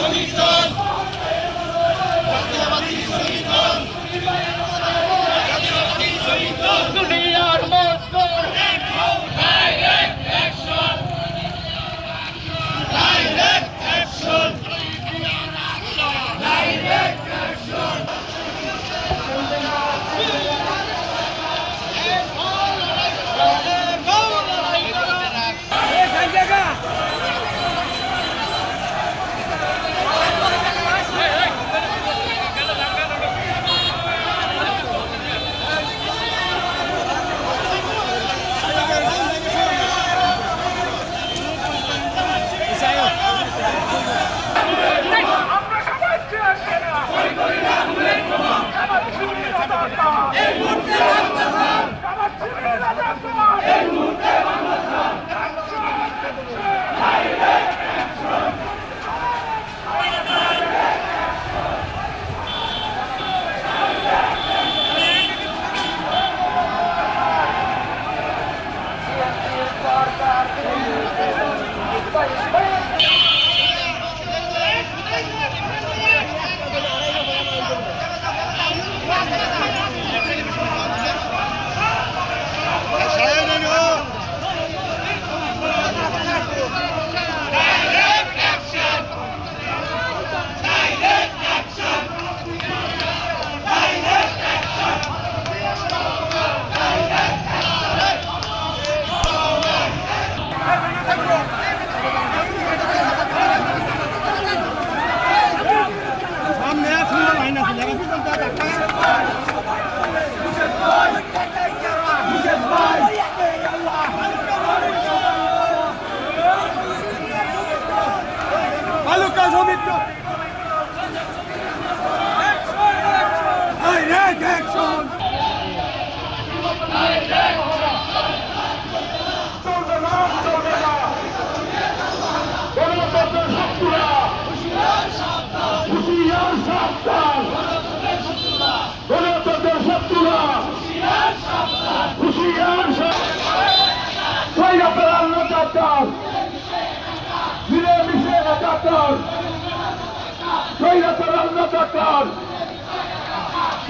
শ্রমিক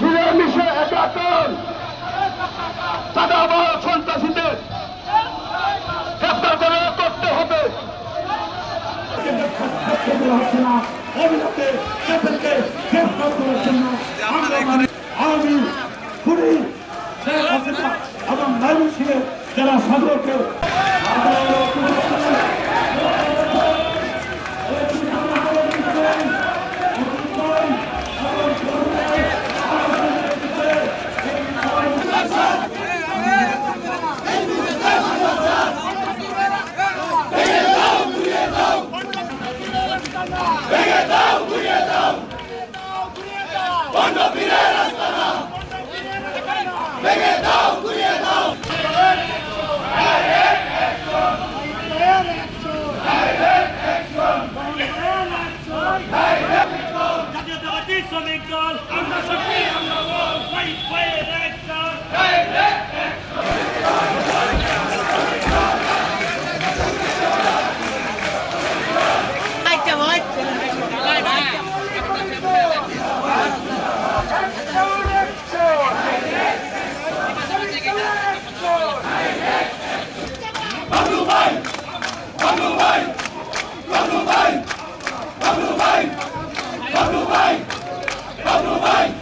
মিলেমিশে একাত্তর তারা আবার সন্ত্রাসীদের গ্রেপ্তার করে করতে হবে অবিলম্বে গ্রেপ্তার করার জন্য আমরা আওয়ামী পুলিশ আল্লাহ সকলকে Come to fight! Come to fight! Come to fight! Uruguay.